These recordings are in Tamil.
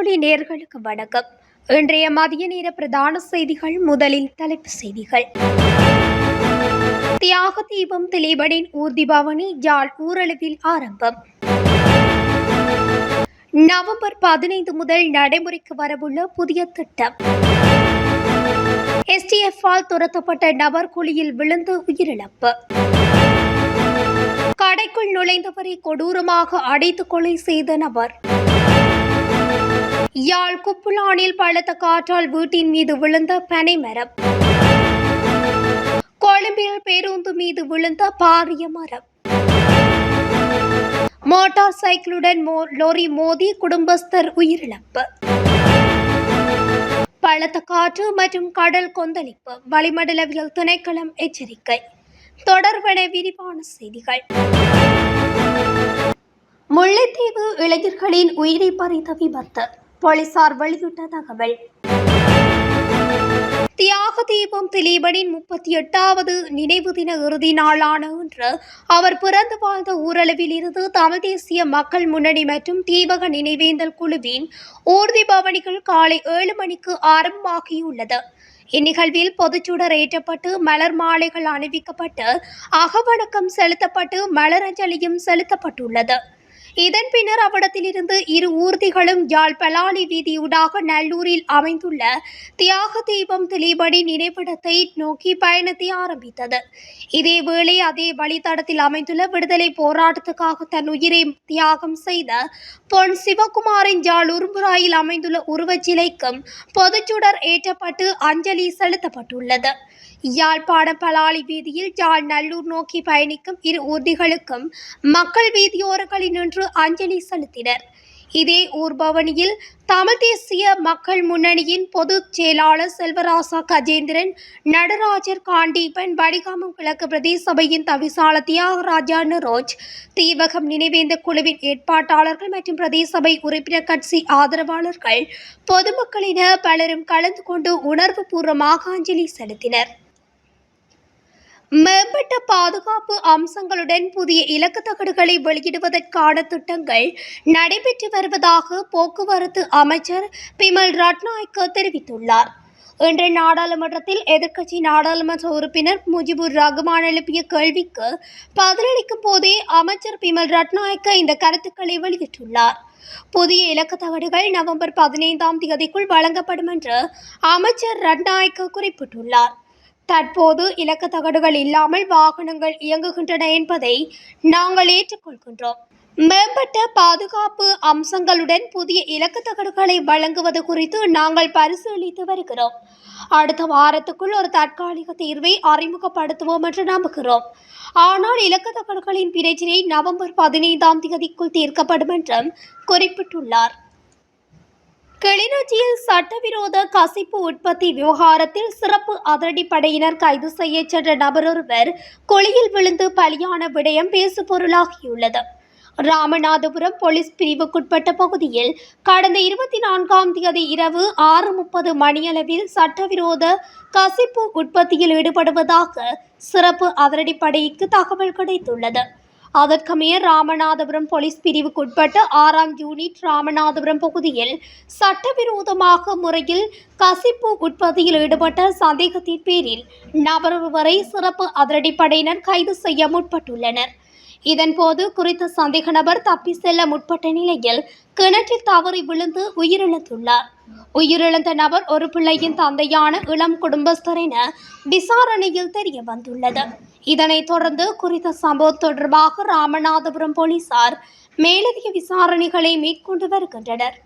வானொலி நேர்களுக்கு வணக்கம். இன்றைய மதிய நேர பிரதான செய்திகள் முதலில் தலைப்பு செய்திகள். தியாக தீபம் திலீபனின் ஊர்தி பவனி ஜாழ் ஊரளவில் ஆரம்பம். நவம்பர் பதினைந்து முதல் நடைமுறைக்கு வரவுள்ள புதிய திட்டம். எஸ்டிஎஃப்பால் துரத்தப்பட்ட நபர் குழியில் விழுந்து உயிரிழப்பு. கடைக்குள் நுழைந்தவரை கொடூரமாக அடைத்து கொலை செய்த நபர். யாழ் குப்புலானில் பலத்த காற்றால் வீட்டின் மீது விழுந்த பனைமரம் கொழும்பில் பேருந்து மீது விழுந்த பாரிய மரம். மோட்டார் சைக்கிளுடன் லோரி மோதி குடும்பஸ்தர் உயிரிழப்பு. பலத்த காற்று மற்றும் கடல் கொந்தளிப்பு வளிமண்டலவியல் திணைக்களம் எச்சரிக்கை. தொடர்பட விரிவான செய்திகள். முல்லைத்தீவு இளைஞர்களின் உயிரை பறித்த விபத்து. போலீசார் வெளியிட்ட தகவல். தியாக தீபம் திலீபனின் முப்பத்தி எட்டாவது நினைவு தின இறுதி நாளான இன்று அவர் பிறந்து வாழ்ந்த ஊரளவில் இருந்து தமிழ் தேசிய மக்கள் முன்னணி மற்றும் தீபக நினைவேந்தல் குழுவின் ஊர்தி பவனிகள் காலை ஏழு மணிக்கு ஆரம்பமாகியுள்ளது. இந்நிகழ்வில் பொதுச்சுடர் ஏற்றப்பட்டு மலர் மாலைகள் அணிவிக்கப்பட்டு அகவணக்கம் செலுத்தப்பட்டு மலரஞ்சலியும் செலுத்தப்பட்டுள்ளது. இதன் பின்னர் அவ்விடத்திலிருந்து இரு ஊர்திகளும் யாழ் பலாலி வீதியூடாக நல்லூரில் அமைந்துள்ள தியாக தீபம் திலீபடி நினைவிடத்தை நோக்கி பயணத்தை ஆரம்பித்தது. இதேவேளை அதே வழித்தடத்தில் அமைந்துள்ள விடுதலை போராட்டத்துக்காக தன் உயிரை தியாகம் செய்த பொன் சிவகுமாரின் யாழ் உரும்புராயில் அமைந்துள்ள உருவச்சிலைக்கும் பொதுச்சுடர் ஏற்றப்பட்டு அஞ்சலி செலுத்தப்பட்டுள்ளது. யாழ்ப்பாணம் பலாளி வீதியில் யாழ் நல்லூர் நோக்கி பயணிக்கும் இரு ஊர்திகளுக்கும் மக்கள் வீதியோரங்களில் நின்று அஞ்சலி செலுத்தினர். இதே ஊர்பவனியில் தமிழ் தேசிய மக்கள் முன்னணியின் பொதுச் செயலாளர் செல்வராசா கஜேந்திரன் நடராஜர் காண்டீபன் வடிகாமம் கிழக்கு பிரதேச சபையின் தவிசாளர் தியாகராஜா நரோஜ் தீவகம் நினைவேந்த குழுவின் ஏற்பாட்டாளர்கள் மற்றும் பிரதேச சபை உறுப்பினர் கட்சி ஆதரவாளர்கள் பொதுமக்களின பலரும் கலந்து கொண்டு உணர்வுபூர்வமாக அஞ்சலி செலுத்தினர். மேம்பட்ட பாதுகாப்பு அம்சங்களுடன் புதிய இலக்கு தகடுகளை வெளியிடுவதற்கான திட்டங்கள் நடைபெற்று வருவதாக போக்குவரத்து அமைச்சர் பிமல் ரட்நாயக்க தெரிவித்துள்ளார். இன்று நாடாளுமன்றத்தில் எதிர்க்கட்சி நாடாளுமன்ற உறுப்பினர் முஜிபுர் ரகுமான் எழுப்பிய கேள்விக்கு பதிலளிக்கும் போதே அமைச்சர் பிமல் ரட்நாயக்க இந்த கருத்துக்களை வெளியிட்டுள்ளார். புதிய இலக்கு தகடுகள் நவம்பர் பதினைந்தாம் தேதிக்குள் வழங்கப்படும் என்று அமைச்சர் ரட்நாயக்க குறிப்பிட்டுள்ளார். தற்போது இலக்கு தகடுகள் இல்லாமல் வாகனங்கள் இயங்குகின்றன என்பதை நாங்கள் ஏற்றுக்கொள்கின்றோம். மேம்பட்ட பாதுகாப்பு அம்சங்களுடன் புதிய இலக்கு தகடுகளை வழங்குவது குறித்து நாங்கள் பரிசீலித்து வருகிறோம். அடுத்த வாரத்துக்குள் ஒரு தற்காலிக தீர்வை அறிமுகப்படுத்துவோம் என்று நம்புகிறோம். ஆனால் இலக்கு தகடுகளின் பிரச்சினை நவம்பர் பதினைந்தாம் தேதிக்குள் தீர்க்கப்படும் என்றும் குறிப்பிட்டுள்ளார். கிளிநொச்சியில் சட்டவிரோத கசிப்பு உற்பத்தி விவகாரத்தில் சிறப்பு அதிரடிப்படையினர் கைது செய்ய சென்ற நபரொருவர் கொளியில் விழுந்து பலியான விடயம் பேசுபொருளாகியுள்ளது. ராமநாதபுரம் போலீஸ் பிரிவுக்குட்பட்ட பகுதியில் கடந்த இருபத்தி நான்காம் தேதி இரவு ஆறு முப்பது மணியளவில் சட்டவிரோத கசிப்பு உற்பத்தியில் ஈடுபடுவதாக சிறப்பு அதிரடிப்படைக்கு தகவல் கிடைத்துள்ளது. அதற்கமைய ராமநாதபுரம் போலீஸ் பிரிவுக்குட்பட்ட ஆறாம் யூனிட் ராமநாதபுரம் பகுதியில் சட்டவிரோதமாக முறையில் கசிப்பு உற்பத்தியில் ஈடுபட்ட சந்தேகத்தின் பேரில் நபர் ஒருவரை சிறப்பு அதிரடிப்படையினர் கைது செய்ய முற்பட்டுள்ளனர். இதன்போது குறித்த சந்தேக நபர் தப்பி செல்ல முற்பட்ட நிலையில் கிணற்றில் தவறி விழுந்து உயிரிழந்துள்ளார். உயிரிழந்த நபர் ஒரு பிள்ளையின் தந்தையான இளம் குடும்பஸ்தர் என விசாரணையில் தெரிய வந்துள்ளது. இதனைத் தொடர்ந்து குறித்த சம்பவம் தொடர்பாக ராமநாதபுரம் போலீசார் மேலதிக விசாரணைகளை மேற்கொண்டு வருகின்றனர்.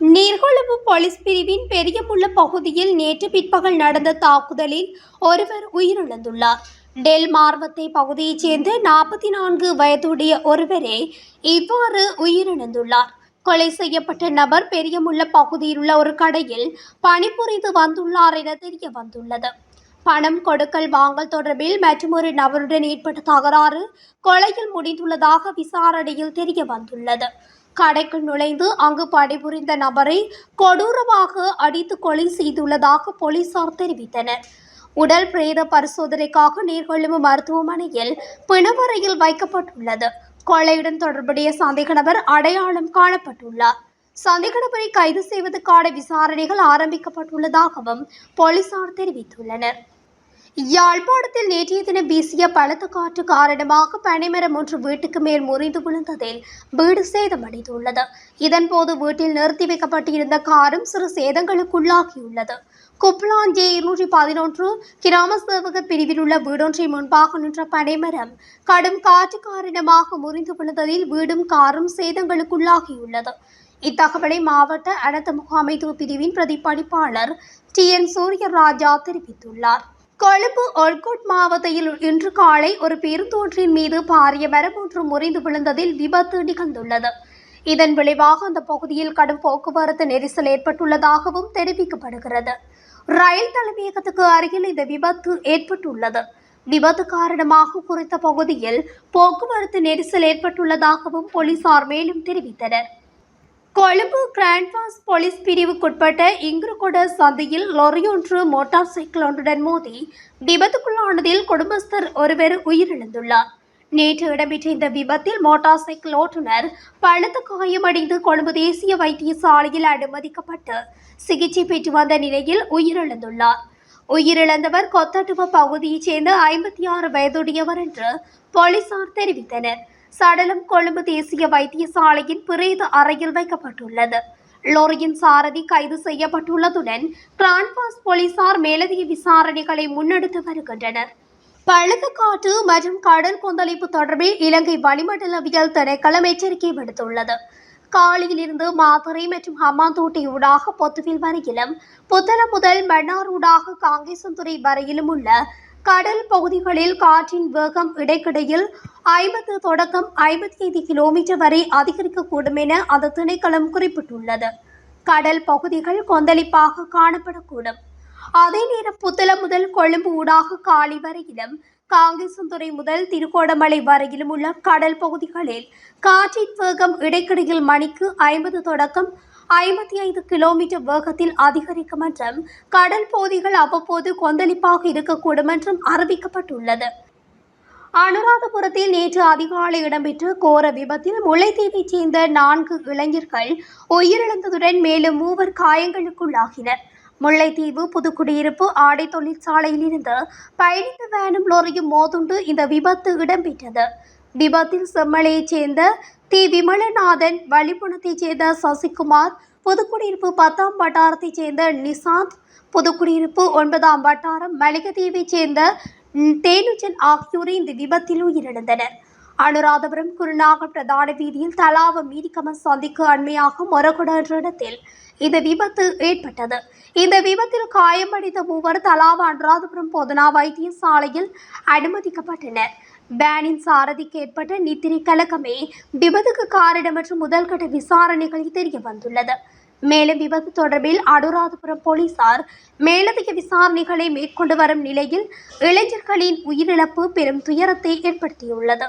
நீர்கொழும்பு போலீஸ் பிரிவின் பெரியமுள்ள பகுதியில் நேற்று பிற்பகல் நடந்த தாக்குதலில் ஒருவர் உயிரிழந்துள்ளார். டெல் மார்வத்தை பகுதியைச் சேர்ந்த நாற்பத்தி நான்கு வயதுடைய ஒருவரே இவ்வாறு உயிரிழந்துள்ளார். கொலை செய்யப்பட்ட நபர் பெரியமுள்ள பகுதியில் உள்ள ஒரு கடையில் பணிபுரிந்து வந்துள்ளார் என தெரிய வந்துள்ளது. பணம் கொடுக்கல் வாங்கல் தொடர்பில் மற்றொரு நபருடன் ஏற்பட்ட தகராறு கொலையில் முடிந்துள்ளதாக விசாரணையில் தெரிய வந்துள்ளது. கடைக்குள் நுழைந்து அங்கு பணிபுரிந்த நபரை கொடூரமாக அடித்து கொலை செய்துள்ளதாக போலீசார் தெரிவித்தனர். உடல் பிரேத பரிசோதனைக்காக நீர்கொழும்பு மருத்துவமனையில் பிணவரையில் வைக்கப்பட்டுள்ளது. கொலையுடன் தொடர்புடைய சந்தேக நபர் அடையாளம் காணப்பட்டுள்ளார். சந்தேகநபரை கைது செய்வதற்கான விசாரணைகள் ஆரம்பிக்கப்பட்டுள்ளதாகவும் போலீசார் தெரிவித்துள்ளனர். யாழ்ப்பாணத்தில் நேற்றைய தினம் வீசிய பலத்த காற்று காரணமாக பனைமரம் ஒன்று வீட்டுக்கு மேல் முறிந்து விழுந்ததில் வீடு சேதமடைந்துள்ளது. இதன்போது வீட்டில் நிறுத்தி வைக்கப்பட்டிருந்த காரும் சிறு சேதங்களுக்குள்ளாகியுள்ளது. குப்லாஞ்சே இருநூற்றி பதினொன்று கிராம சேவகர் பிரிவில் உள்ள வீடொன்றை முன்பாக நின்ற பனைமரம் கடும் காற்று காரணமாக முறிந்து விழுந்ததில் வீடும் காரும் சேதங்களுக்குள்ளாகியுள்ளது. இத்தகவலை மாவட்ட அனர்த்த முகாமைத்துவ பிரிவின் பிரதிப்பணிப்பாளர் டி. என். சூரியராஜா தெரிவித்துள்ளார். கொழும்பு ஒல்கோட் மாவட்டத்தில் இன்று காலை ஒரு பெருந்தோற்றின் மீது பாரிய மரம் ஒன்று முறிந்து விழுந்ததில் விபத்து நிகழ்ந்துள்ளது. இதன் விளைவாக அந்த பகுதியில் கடும் போக்குவரத்து நெரிசல் ஏற்பட்டுள்ளதாகவும் தெரிவிக்கப்படுகிறது. ரயில் தலைமையகத்துக்கு அருகில் இந்த விபத்து ஏற்பட்டுள்ளது. விபத்து காரணமாக குறித்த பகுதியில் போக்குவரத்து நெரிசல் ஏற்பட்டுள்ளதாகவும் போலீசார் மேலும் தெரிவித்தனர். கொழும்பு கிராண்ட்பாஸ் போலீஸ் பிரிவுக்குட்பட்ட இங்குருகொட சந்தையில் லொரியொன்று மோட்டார் சைக்கிள் ஒன்றுடன் மோதி விபத்துக்குள்ளானதில் குடும்பஸ்தர் ஒருவர் உயிரிழந்துள்ளார். நேற்று இடம்பெற்ற இந்த விபத்தில் மோட்டார் சைக்கிள் ஓட்டுநர் பலத்த காயமடைந்து கொழும்பு தேசிய வைத்தியசாலையில் அனுமதிக்கப்பட்டு சிகிச்சை பெற்று வந்த நிலையில் உயிரிழந்துள்ளார். உயிரிழந்தவர் கொத்தட்டுவ பகுதியைச் சேர்ந்த ஐம்பத்தி ஆறு வயதுடையவர் என்று போலீசார் தெரிவித்தனர். சடலம் கொழும்பு தேசிய வைத்தியசாலையின் பிரேத அறையில் வைக்கப்பட்டுள்ளது. லோரியின் சாரதி கைது செய்யப்பட்டுள்ளதுடன் கிரான்பாஸ் போலீசார் மேலதிக விசாரணைகளை முன்னெடுத்து வருகின்றனர். பழுக்க மற்றும் கடல் கொந்தளிப்பு தொடர்பில் இலங்கை வளிமண்டலவியல் திணைக்களம் எச்சரிக்கை விடுத்துள்ளது. காலியிலிருந்து மாதுரை மற்றும் ஹம்மாந்தோட்டை ஊடாக பொத்துவில் வரையிலும் புத்தளம் முதல் மன்னார் ஊடாக காங்கேசன்துறை வரையிலும் உள்ள கடல் பகுதிகளில் காற்றின் வேகம் இடைக்கிடையில் ஐம்பது தொடக்கம் ஐம்பத்தி ஐந்து கிலோமீட்டர் வரை அதிகரிக்கக்கூடும் என அந்த திணைக்களம் குறிப்பிட்டுள்ளது. கடல் பகுதிகள் கொந்தளிப்பாக காணப்படக்கூடும். அதே நேரம் புத்தள முதல் கொழும்பு ஊடாக காலி வரையிலும் காங்கேசன்துறை முதல் திருகோணமலை வரையிலும் உள்ள கடல் பகுதிகளில் காற்றின் வேகம் இடைக்கிடையில் மணிக்கு ஐம்பது தொடக்கம் ஐம்பத்தி ஐந்து கிலோமீட்டர் வேகத்தில் அதிகரிக்கும் என்றும் கடல் பகுதிகள் அவ்வப்போது கொந்தளிப்பாக இருக்கக்கூடும் என்றும் அறிவிக்கப்பட்டுள்ளது. அனுராதபுரத்தில் நேற்று அதிகாலை இடம்பெற்ற கோர விபத்தில் முல்லைத்தீவைச் சேர்ந்த நான்கு இளைஞர்கள் உயிரிழந்ததுடன் மேலும் மூவர் காயங்களுக்குள்ளாகினர். முல்லைத்தீவு புதுக்குடியிருப்பு ஆடை தொழிற்சாலையில் இருந்து பயணித்த வேனும் லோரியும் மோதுண்டு இந்த விபத்து இடம்பெற்றது. விபத்தில் செம்மலையைச் சேர்ந்த தி. விமலநாதன் வழிபுணத்தைச் சேர்ந்த சசிகுமார் புதுக்குடியிருப்பு பத்தாம் வட்டாரத்தைச் சேர்ந்த நிசாந்த் புதுக்குடியிருப்பு ஒன்பதாம் வட்டாரம் மலிகதீவைச் சேர்ந்த தேனுஜன் ஆகியோரே இந்த விபத்தில் உயிரிழந்தனர். அனுராதபுரம் குருநாக பிரதான வீதியில் தலாவ மீதிக்கமன் சந்திக்கு அண்மையாக மொரகுட என்ற இடத்தில் இந்த விபத்து ஏற்பட்டது. இந்த விபத்தில் காயமடைந்த மூவர் தலாவ அனுராதபுரம் பொதுனா வைத்தியசாலையில் அனுமதிக்கப்பட்டனர். வேனின் சாரதிக்கு ஏற்பட்ட நித்திரை கலக்கமே விபத்துக்கு காரணம் என்று முதல்கட்ட விசாரணைகளில் தெரிய வந்துள்ளது மேலும் விபத்து தொடர்பில் அனுராதபுரம் போலீசார் மேலதிக விசாரணைகளை மேற்கொண்டு வரும் நிலையில் இளைஞர்களின் உயிரிழப்பு பெரும் துயரத்தை ஏற்படுத்தியுள்ளது.